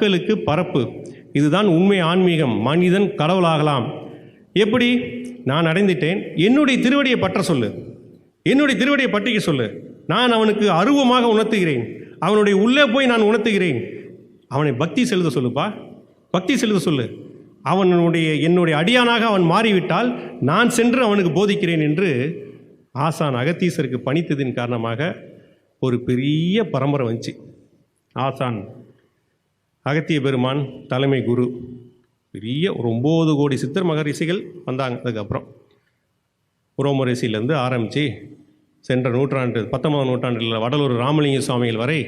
மக்களுக்கு பரப்பு. இதுதான் உண்மை ஆன்மீகம். மனிதன் கடவுளாகலாம். எப்படி? நான் அடைந்துட்டேன். என்னுடைய திருவடியை பற்ற சொல்லு. என்னுடைய திருவடியை பற்றிக்க சொல்லு. நான் அவனுக்கு அருவமாக உணர்த்துகிறேன். அவனுடைய உள்ளே போய் நான் உணர்த்துகிறேன். அவனை பக்தி செலுத்த சொல்லுப்பா. பக்தி செலுத்த சொல்லு. அவனுடைய என்னுடைய அடியானாக அவன் மாறிவிட்டால் நான் சென்று அவனுக்கு போதிக்கிறேன் என்று ஆசான் அகத்தீசருக்கு பணித்ததின் காரணமாக ஒரு பெரிய பரம்பரை வந்துச்சு. ஆசான் அகத்திய பெருமான் தலைமை குரு. பெரிய ஒரு ஒம்பது கோடி சித்தர் மகரிஷிகள் வந்தாங்க. அதுக்கப்புறம் உரோமரிசிலேருந்து ஆரம்பித்து சென்ற நூற்றாண்டு பத்தொன்பதாம் நூற்றாண்டில் வடலூர் ராமலிங்க சுவாமிகள் வரை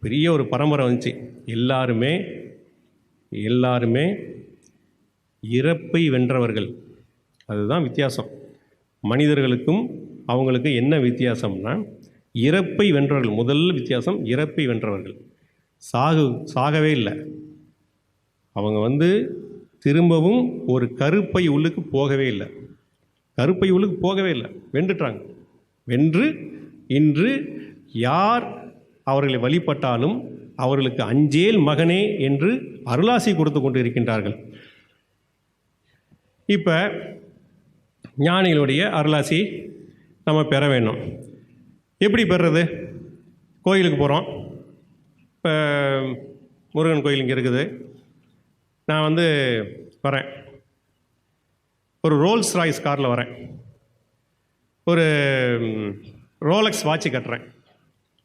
பெரிய ஒரு பரம்பரை வந்துச்சு. எல்லாருமே எல்லாருமே இறப்பை வென்றவர்கள். அதுதான் வித்தியாசம். மனிதர்களுக்கும் அவங்களுக்கு என்ன வித்தியாசம்னா இறப்பை வென்றவர்கள் முதல் வித்தியாசம் இறப்பை வென்றவர்கள். சாகு சாகவே இல்லை. அவங்க வந்து திரும்பவும் ஒரு கருப்பை உள்ளுக்கு போகவே இல்லை. கருப்பை உள்ளுக்கு போகவே இல்லை. வென்றுட்டாங்க. வென்று இன்று யார் அவர்களை வழிபட்டாலும் அவர்களுக்கு அஞ்சேல் மகனே என்று அருளாசி கொடுத்து கொண்டு இருக்கின்றார்கள் இப்போ ஞானிகளுடைய அருளாசி நம்ம பெற வேணும் எப்படி பெறுறது? கோயிலுக்கு போகிறோம் இப்போ முருகன் கோயில் இங்கே இருக்குது. நான் வந்து வரேன். ஒரு ரோல்ஸ் ராய்ஸ் காரில் வரேன். ஒரு ரோலக்ஸ் வாட்ச் கட்டுறேன்.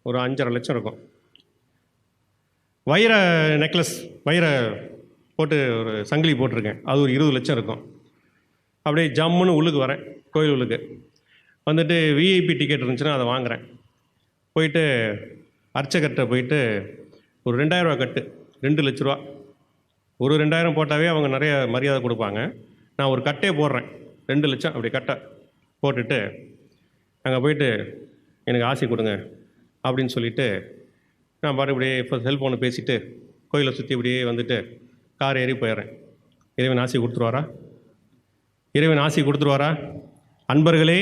ஒரு அஞ்சரை லட்சம் இருக்கும். வைர நெக்லஸ் வைர போட்டு ஒரு சங்கிலி போட்டிருக்கேன். அது ஒரு இருபது லட்சம் இருக்கும். அப்படியே ஜம்முன்னு உள்ளுக்கு வரேன் கோயில் உள்ளுக்கு. வந்துட்டு விஐபி டிக்கெட் இருந்துச்சுன்னா அதை வாங்குறேன். போயிட்டு அர்ச்சகர்கிட்ட போயிட்டு ஒரு ரெண்டாயிரரூவா கட்டு ரெண்டு லட்ச ரூபா. ஒரு ரெண்டாயிரம் போட்டாவே அவங்க நிறைய மரியாதை கொடுப்பாங்க. நான் ஒரு கட்டே போடுறேன். ரெண்டு லட்சம் அப்படி கட்டை போட்டுட்டு அங்கே போயிட்டு எனக்கு ஆசை கொடுங்க அப்படின்னு சொல்லிட்டு நான் பாட்டு இப்படியே இப்போ செல்ஃபோனை பேசிட்டு கோயிலை சுற்றி இப்படியே வந்துட்டு கார் ஏறி போயிடுறேன். இறைவன் ஆசை கொடுத்துருவாரா? இறைவன் ஆசை கொடுத்துருவாரா? அன்பர்களே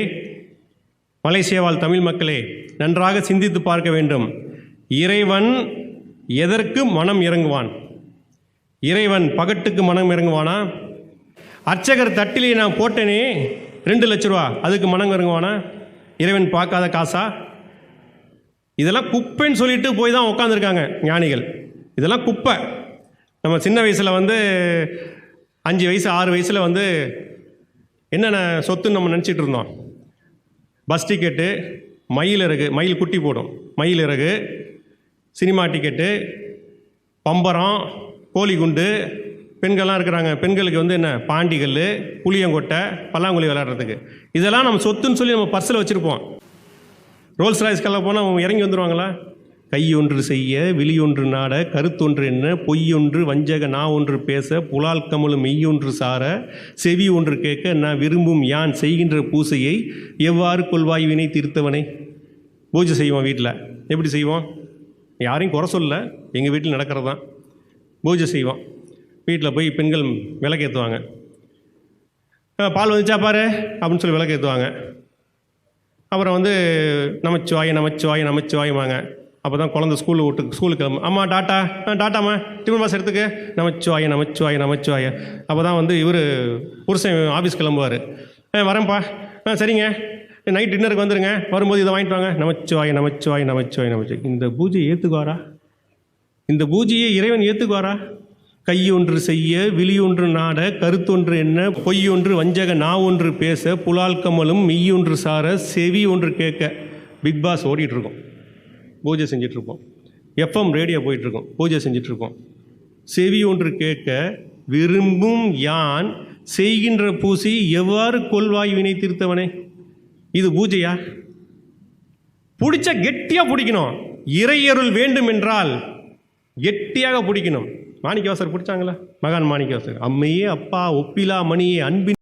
மலேசியாவால் தமிழ் மக்களே நன்றாக சிந்தித்து பார்க்க வேண்டும். இறைவன் எதற்கு மனம் இறங்குவான்? இறைவன் பகட்டுக்கு மனம் இறங்குவானா? அர்ச்சகர் தட்டிலே நான் போட்டேனே ரெண்டு லட்ச ரூபா அதுக்கு மனம் இறங்குவானா? இறைவன் பார்க்காத காசா? இதெல்லாம் குப்பைன்னு சொல்லிட்டு போய் தான் உட்காந்துருக்காங்க ஞானிகள். இதெல்லாம் குப்பை. நம்ம சின்ன வயசில் வந்து அஞ்சு வயசு ஆறு வயசில் வந்து என்னென்ன சொத்துன்னு நம்ம நினச்சிட்டு இருந்தோம்? பஸ் டிக்கெட்டு மயில் இறகு மயில் குட்டி போடும். மயில் இறகு சினிமா டிக்கெட்டு பம்பரம் கோழிகுண்டு பெண்கள்லாம் இருக்கிறாங்க. பெண்களுக்கு வந்து என்ன? பாண்டிகல் புளியங்கொட்டை பல்லாங்குழி விளையாடுறதுக்கு. இதெல்லாம் நம்ம சொத்துன்னு சொல்லி நம்ம பர்ஸில் வச்சுருப்போம். ரோல்ஸ் ராய்ஸ்கெல்லாம் போனால் அவங்க இறங்கி வந்துடுவாங்களா கையொன்று செய்ய விழியொன்று நாட கருத்தொன்று என்ன? பொய்யொன்று வஞ்சக நா ஒன்று பேச புலால் கமலும் மெய்யொன்று சார செவி ஒன்று கேட்க நான் விரும்பும் யான் செய்கின்ற பூசையை எவ்வாறு கொள்வாய் வினை தீர்த்தவனை? பூஜை செய்வோம் வீட்டில் எப்படி செய்வோம்? யாரையும் குறை சொல்ல எங்கள் வீட்டில் நடக்கிறது தான் பூஜை செய்வோம். வீட்டில் போய் பெண்கள் விளக்கேற்றுவாங்க பால் வந்துச்சா பாரு அப்படின்னு சொல்லி விளக்கேற்றுவாங்க அப்புறம் வந்து நமச்சிவாய நமச்சு நமச்சிவாயமாங்க அப்போ தான் குழந்த ஸ்கூலில் விட்டு ஸ்கூலுக்கு கிளம்பு அம்மா டாட்டா ஆ டாட்டாம்மா டிஃபன் பாஸ் எடுத்துக்க. நமச்சிவாய நமச்சிவாய நமச்சிவாய. அப்போ தான் வந்து இவர் புருஷன் ஆஃபீஸ் கிளம்புவார். ஆ வரேன்ப்பா. ஆ சரிங்க. நைட் டின்னருக்கு வந்துருங்க. வரும்போது இதை வாங்கிட்டு வாங்க. நமச்சிவாய் நமச்சிவாய் நமச்சிவாய் நமச்சிவாய். இந்த பூஜையை ஏற்றுக்குவாரா இந்த பூஜையை இறைவன் ஏற்றுக்குவாரா கையொன்று செய்ய விழியொன்று நாட கருத்தொன்று என்ன பொய்யொன்று வஞ்சக நா ஒன்று பேச புலால் கமலும் மெய்யொன்று சார செவி ஒன்று கேட்க. பிக் பாஸ் ஓடிட்டுருக்கோம். பூஜை செஞ்சிட்ருக்கோம் எஃப்எம் ரேடியோ போயிட்டுருக்கோம். பூஜை செஞ்சிட்ருக்கோம் செவி ஒன்று கேட்க விரும்பும் யான் செய்கின்ற பூசி எவ்வாறு கொள்வாய் வினை தீர்த்தவனே? இது பூஜையா? பிடிச்ச கெட்டியாக பிடிக்கணும். இறையருள் வேண்டும் என்றால் கெட்டியாக பிடிக்கணும். மாணிக்கவாசர் பிடிச்சாங்களா? மகான் மாணிக்கவாசர் அம்மையே அப்பா ஒப்பிலா மணியே அன்பின்